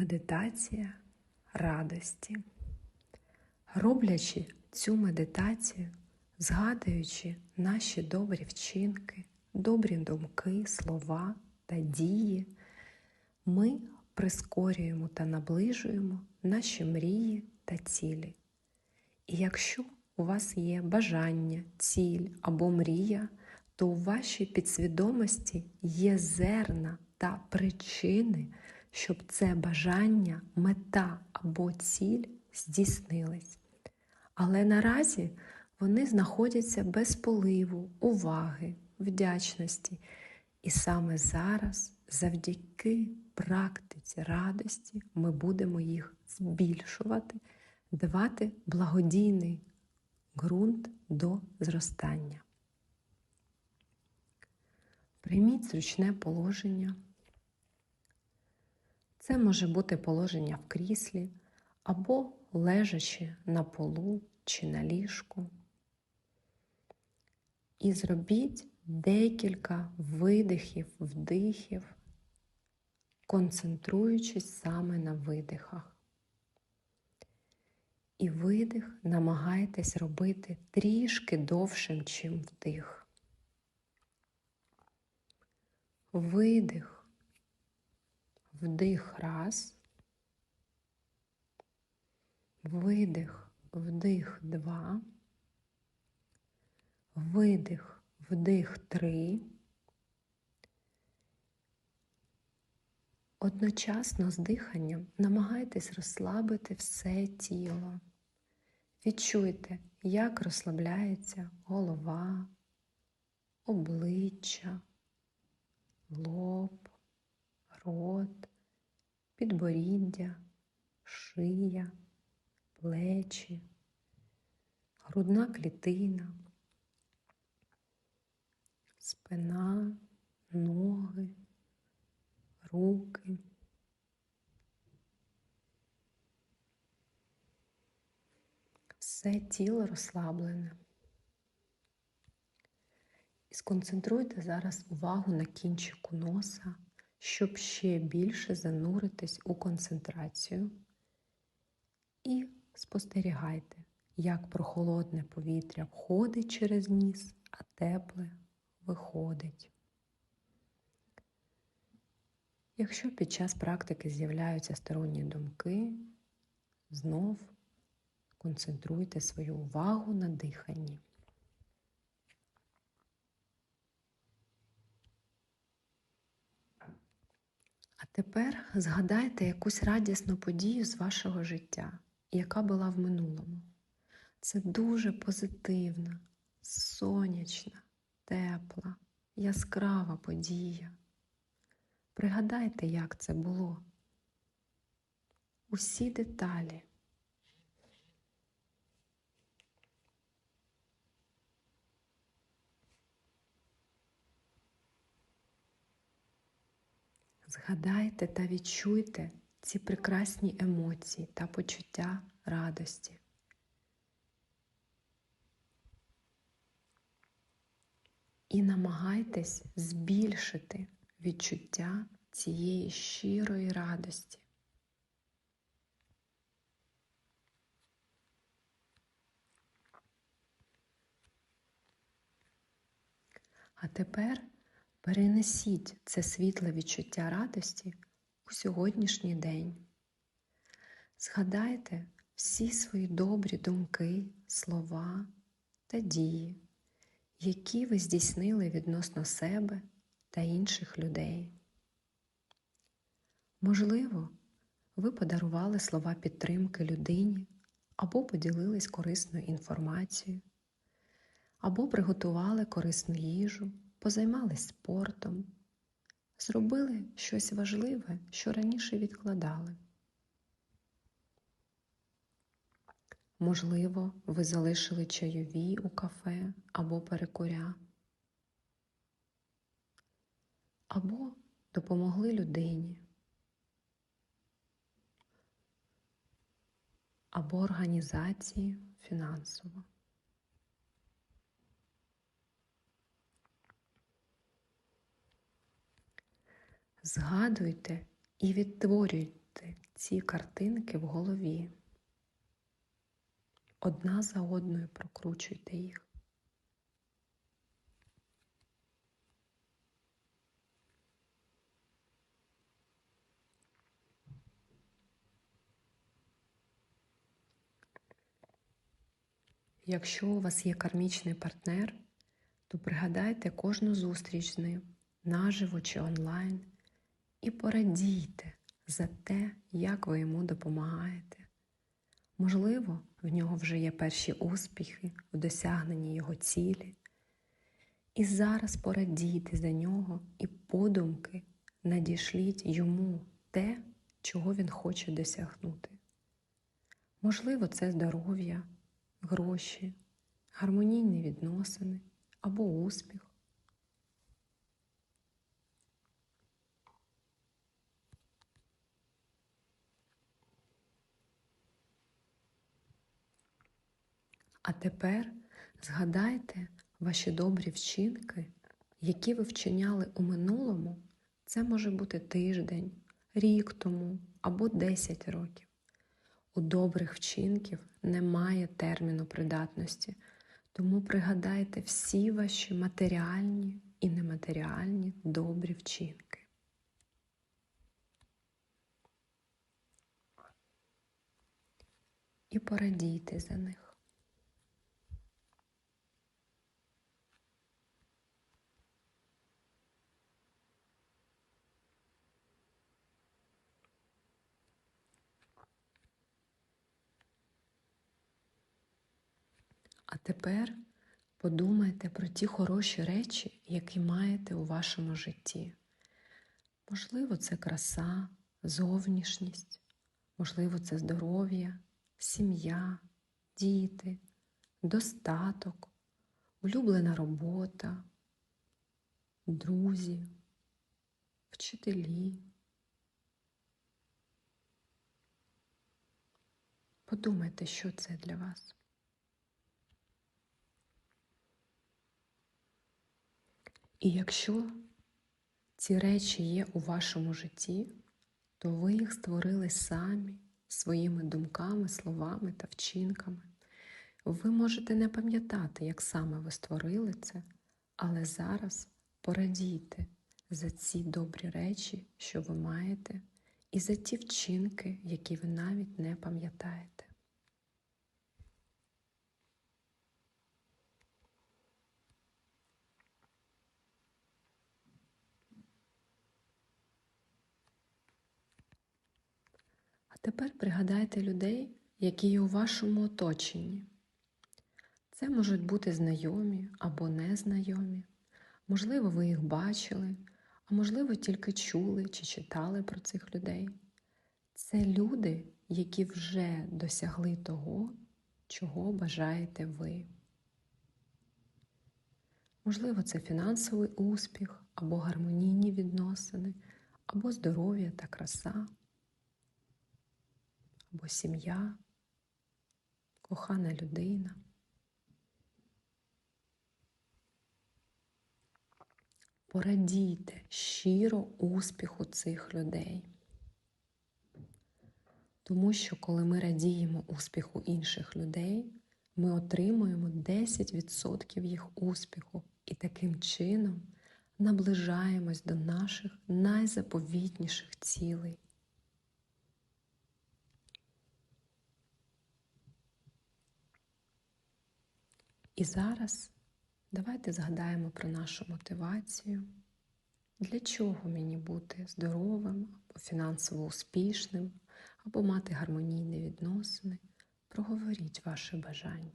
Медитація радості. Роблячи цю медитацію, згадуючи наші добрі вчинки, добрі думки, слова та дії, ми прискорюємо та наближуємо наші мрії та цілі. І якщо у вас є бажання, ціль або мрія, то у вашій підсвідомості є зерна та причини, щоб це бажання, мета або ціль здійснились. Але наразі вони знаходяться без поливу, уваги, вдячності. І саме зараз, завдяки практиці радості, ми будемо їх збільшувати, давати благодійний ґрунт до зростання. Прийміть зручне положення. Це може бути положення в кріслі або лежачи на полу чи на ліжку. І зробіть декілька видихів, вдихів, концентруючись саме на видихах. І видих намагайтесь робити трішки довшим, чим вдих. Видих, вдих раз, видих, вдих два, видих, вдих три. Одночасно з диханням намагайтесь розслабити все тіло. Відчуйте, як розслабляється голова, обличчя, лоб, рот, підборіддя, шия, плечі, грудна клітина, спина, ноги, руки. Все тіло розслаблене. І сконцентруйте зараз увагу на кінчику носа, щоб ще більше зануритись у концентрацію. І спостерігайте, як прохолодне повітря входить через ніс, а тепле виходить. Якщо під час практики з'являються сторонні думки, знов концентруйте свою увагу на диханні. А тепер згадайте якусь радісну подію з вашого життя, яка була в минулому. Це дуже позитивна, сонячна, тепла, яскрава подія. Пригадайте, як це було. Усі деталі. Згадайте та відчуйте ці прекрасні емоції та почуття радості. І намагайтесь збільшити відчуття цієї щирої радості. А тепер перенесіть це світле відчуття радості у сьогоднішній день. Згадайте всі свої добрі думки, слова та дії, які ви здійснили відносно себе та інших людей. Можливо, ви подарували слова підтримки людині або поділились корисною інформацією, або приготували корисну їжу, позаймались спортом, зробили щось важливе, що раніше відкладали. Можливо, ви залишили чайові у кафе або перекуря, або допомогли людині, або організації фінансово. Згадуйте і відтворюйте ці картинки в голові. Одна за одною прокручуйте їх. Якщо у вас є кармічний партнер, то пригадайте кожну зустріч з ним, наживо чи онлайн, і порадійте за те, як ви йому допомагаєте. Можливо, в нього вже є перші успіхи в досягненні його цілі. І зараз порадійте за нього і подумки надішліть йому те, чого він хоче досягнути. Можливо, це здоров'я, гроші, гармонійні відносини або успіх. А тепер згадайте ваші добрі вчинки, які ви вчиняли у минулому. Це може бути тиждень, рік тому або 10 років. У добрих вчинків немає терміну придатності, тому пригадайте всі ваші матеріальні і нематеріальні добрі вчинки. І порадійте за них. А тепер подумайте про ті хороші речі, які маєте у вашому житті. Можливо, це краса, зовнішність, можливо, це здоров'я, сім'я, діти, достаток, улюблена робота, друзі, вчителі. Подумайте, що це для вас. І якщо ці речі є у вашому житті, то ви їх створили самі своїми думками, словами та вчинками. Ви можете не пам'ятати, як саме ви створили це, але зараз порадійте за ці добрі речі, що ви маєте, і за ті вчинки, які ви навіть не пам'ятаєте. А тепер пригадайте людей, які є у вашому оточенні. Це можуть бути знайомі або незнайомі. Можливо, ви їх бачили, а можливо, тільки чули чи читали про цих людей. Це люди, які вже досягли того, чого бажаєте ви. Можливо, це фінансовий успіх, або гармонійні відносини, або здоров'я та краса, або сім'я, кохана людина. Порадійте щиро успіху цих людей. Тому що коли ми радіємо успіху інших людей, ми отримуємо 10% їх успіху і таким чином наближаємось до наших найзаповітніших цілей. І зараз давайте згадаємо про нашу мотивацію. Для чого мені бути здоровим або фінансово успішним, або мати гармонійні відносини? Проговоріть ваше бажання.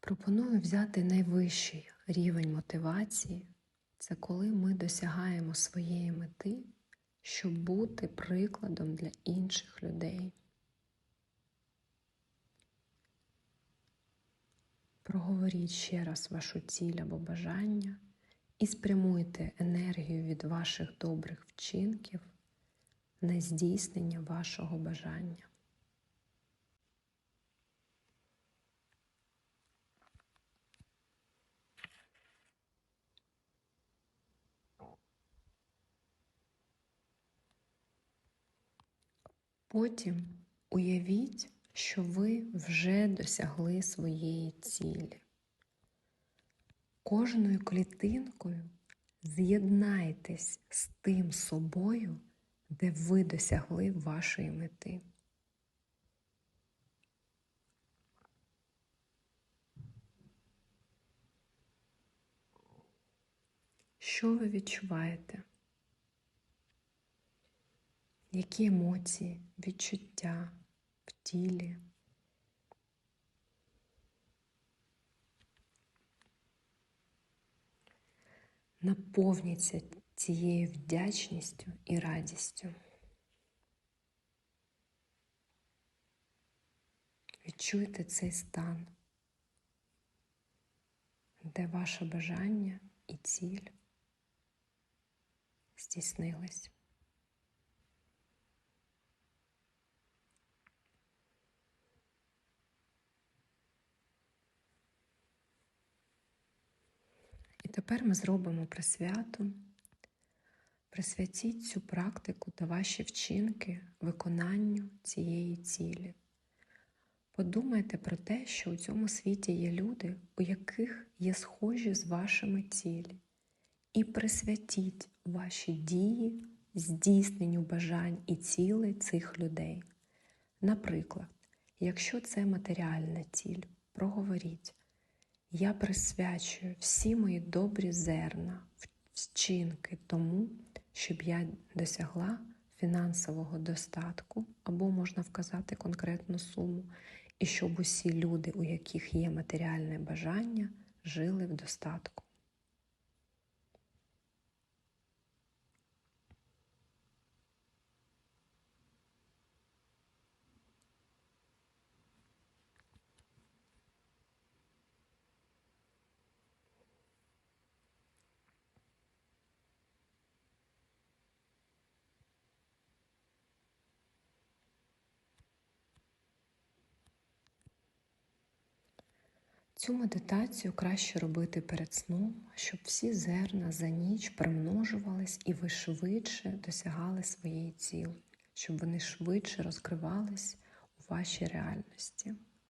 Пропоную взяти найвищий рівень мотивації. Це коли ми досягаємо своєї мети, щоб бути прикладом для інших людей. Проговоріть ще раз вашу ціль або бажання і спрямуйте енергію від ваших добрих вчинків на здійснення вашого бажання. Потім уявіть, що ви вже досягли своєї цілі. Кожною клітинкою з'єднайтесь з тим собою, де ви досягли вашої мети. Що ви відчуваєте? Які емоції, відчуття в тілі? Наповніться цією вдячністю і радістю. Відчуйте цей стан, де ваше бажання і ціль здійснились. Тепер ми зробимо присвяту. Присвятіть цю практику та ваші вчинки виконанню цієї цілі. Подумайте про те, що у цьому світі є люди, у яких є схожі з вашими цілі, і присвятіть ваші дії здійсненню бажань і цілей цих людей. Наприклад, якщо це матеріальна ціль, проговоріть. Я присвячую всі мої добрі зерна, вчинки тому, щоб я досягла фінансового достатку, або можна вказати конкретну суму, і щоб усі люди, у яких є матеріальне бажання, жили в достатку. Цю медитацію краще робити перед сном, щоб всі зерна за ніч примножувались і ви швидше досягали своєї цілі, щоб вони швидше розкривались у вашій реальності.